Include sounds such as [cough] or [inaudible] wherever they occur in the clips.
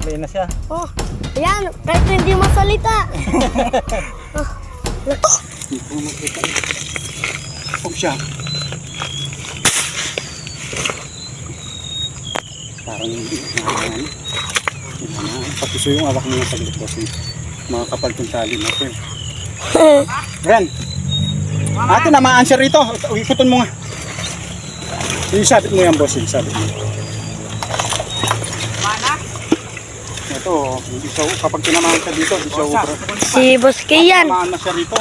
Play na siya. Oh, ayan, kahit hindi masalita. [laughs] oh, lako. Huwag siya. Parang hindi nahangan. Nahangan. Pati so yung awak niya sa gilid bossing. Mga kapal kong tali natin. Ren! [laughs] Ate, namaan siya rito. Ikutin mo nga. Yung sabit mo yan, bossing. Sabit mo. Ito, hindi siya, kapag tinamaan ka dito, hindi siya ubra. si Boss Kian. Tinamaan na siya rito.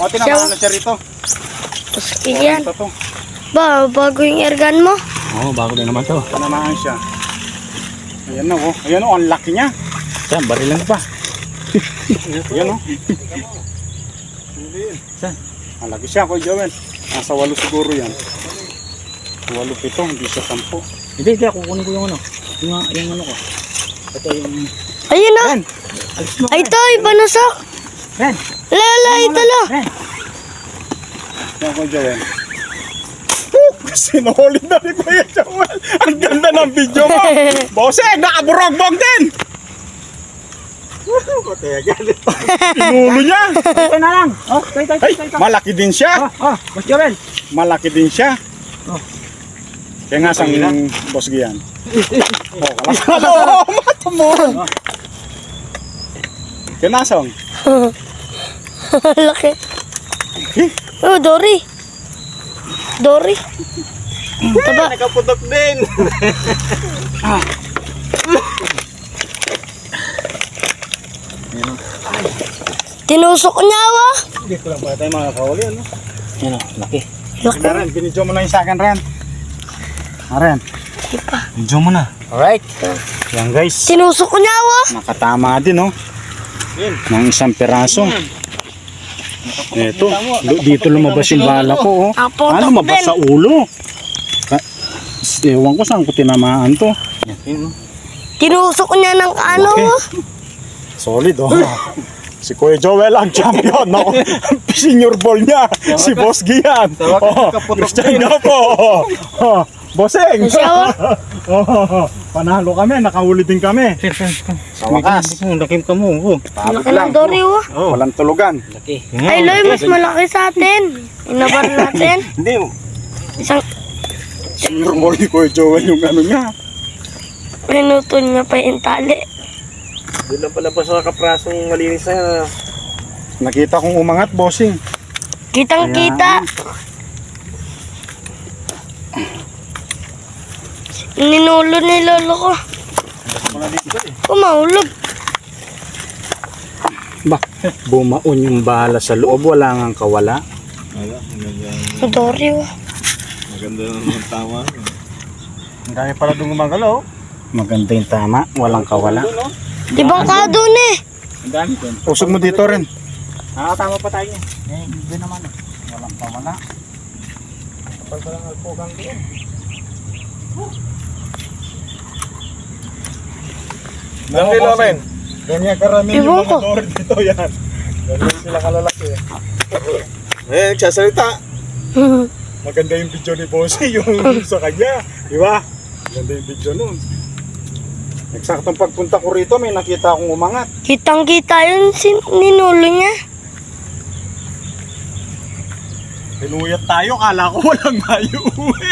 O, tinamaan na siya rito. Ito to. Ba, bago yung airgun mo? Oo, oh, bago din naman to. Tinamaan siya. Ayan na, oh. Ayan, oh, ang laki niya. Saan, barilan pa. [laughs] Ayan, oh. Saan? Ang laki siya, Kuya Joel. Nasa walo siguro yan. Walo pito, hindi siya sampo. Hindi, hindi. Kukunin ko yung ano. Yung, yung ano ko. Ito yung... Ayun na. Ren! Alis mo. Ay, ito, ibanusok. Ren! Lala, ito lo. Ren! Yan, Kuya Joel. Sinuhuli na ni Kuya Joel. Ang ganda ng video mo. [laughs] Bose, nakaburogbog din. Pinulo niya. Ito na lang. Oh, tayo, tayo, Ay, tayo, tayo. malaki din siya. Oh, oh, Boss Joel. Malaki din siya. Oh. Kaya nga sang boss Gian. [laughs] Oh, kalas. mata mo. Kaya nasang. [laughs] Laki. Oh, Dory. Dory. Taba. [laughs] Nakaputok din. Tinusok niya, wa. Hindi ko lang ba tayo makakawali, ano? Yan o, laki. Laki. Ren, binidyo mo na yung sa akin, Ren. Ah, Ren. Binidyo mo na. Alright. Yan, guys. Tinusok niya, wa. Nakatama din, oh. Ng isang peraso. Ito, dito lumabas yung bala ko, oh. Apo, Ah, ako lumabas sa ulo. Ewan ko saan ko tinamaan to. Yan, oh. Tinusok niya ng ano, Okay. wa. Solid, oh. [laughs] Si Kuya Joel ang champion, no? [laughs] Senior ball niya, si Boss Gian. Oh, Christian nga po. [laughs] Oh, oh. Siya, [laughs] wa. Oh, panalo kami, nakahuli din kami. Sa wakas. Laki ka mo. Oh. Laki lang. ng Dory, wa. Oh, walang tulugan. Laki. Ay, Loy, mas malaki sa atin. Inabar natin. Hindi. Isang Senior ball ni Kuya Joel yung ano niya. minuto niya pa yung tali. Doon lang pala pa sa kaprasong malinis na. Nakita kong umangat, bossing. Kitang kita. Ninulo ni lolo ko. Kumahulog. Ba, bumaon yung bala sa loob, wala nga kawala. Maganda naman tama. Ang dami pala doon gumagalaw. Maganda yung tama, walang kawala. Di ba ka doon eh? Ang dami doon. Usog mo dito rin. Ah, tama pa tayo. Eh, hindi naman. Walang kawala. Kapal pa lang alpugang doon. Ilang kilo rin? Ganyan karami yung mga door dito yan. Ganyan sila kalalaki. Eh, nagsasalita. [laughs] Maganda yung video ni Bossy yung [laughs] sa kanya. Di ba? Maganda yung video nun. Eksaktong pagpunta ko rito, may nakita akong umangat. Kitang kita yun si ninulo niya. Pinuyat tayo, kala ko walang maiuwi.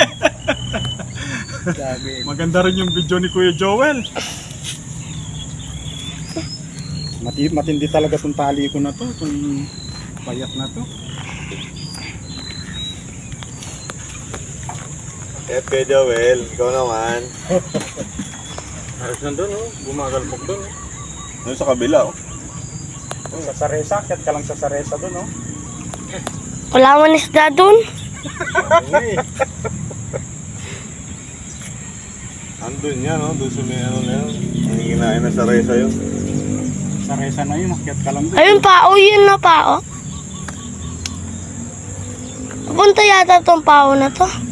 Dami. Maganda rin yung video ni Kuya Joel. Mati matindi talaga tong tali ko na to, tong payat na to. Eh, Kuya Joel, ikaw naman. [laughs] Halos nandun, oh. bumagalpok doon. Oh. Doon sa kabila, oh. Sa Saresa, kat ka lang sa Saresa doon. Oh. Wala man isda doon. [laughs] Andun yan, no? Doon sa may ano na yun. Ang kinain na sa resa yun. Saresa na yun, akyat ka lang doon. Ayun pao, yun na pao. Punta yata tong pao na to.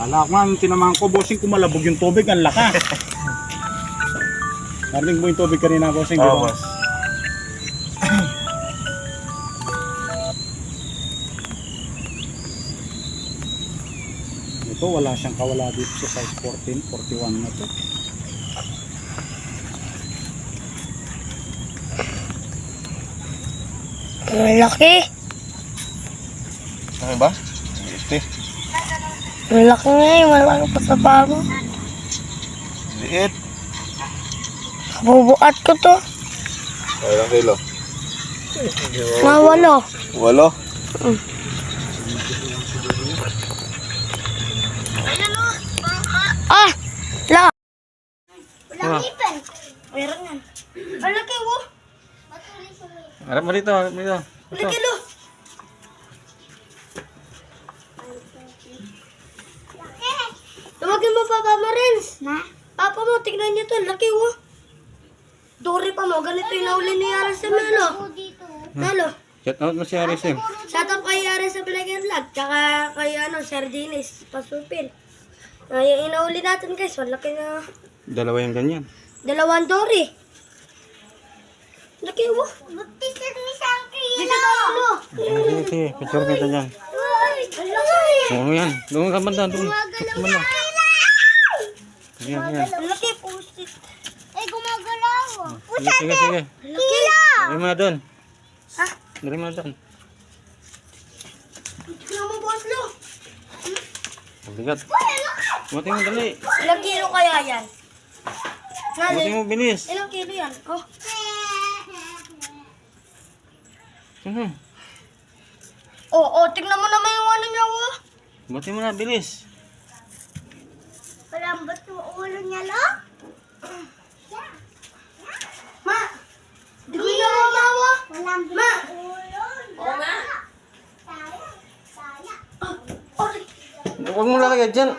Kala ko nga, tinamahan ko, bossing, kumalabog yung tubig, ang laka. [laughs] Narinig mo yung tubig kanina, bossing, Oo, boss. Ito, wala siyang kawala dito sa size 14, 41 na to. Ang laki. Ano ba? Este. Ang laki nga eh. Malaki pa sa bago. Liit. Kabubuat ko to. Ilang kilo? Nawalo. Walo. Ah! La! Ah. Meron yan. Ang laki mo. Harap mo dito, harap mo dito. Ang laki lo. Na? Papa mo, tignan niyo to. Laki mo. Dori pa mo. Ganito yung nahuli ni Yara sa Melo. Melo. Shout out mo si Arisim. Shout out kay sa Vlog and Vlog. Tsaka kay ano, Sir Dinis. Pasupil. Uh, yung inahuli natin guys. Ang laki na. Dalawa yung ganyan. Dalawang Dory. Laki mo. Mag-teacher ni Sangki. Dito tayo. Sige, sige. Picture kita laki. Oo yan. Doon ka banda. Doon. Banda. Yan, yan. Laki. Pusit. Eh, gumagalaw. Sige, sige, sige. Ang laki. Dari mo na doon. Ha? Dari mo na doon. Tignan mo, boss lo. Bigat. Buti mo dali. Ilang kilo kaya yan? Nali. mo bilis. Ilang kilo yan? Oh. Mhm. Oh, oh, tignan mo naman yung ano niya, oh. Buti mo na bilis. Malambot yung ulo niya, lo. Ma! Di mo na mamawa. Malambot Ma! ulo. Oo nga. Saya. Saya. Oh, oh. Huwag mo lalagay dyan.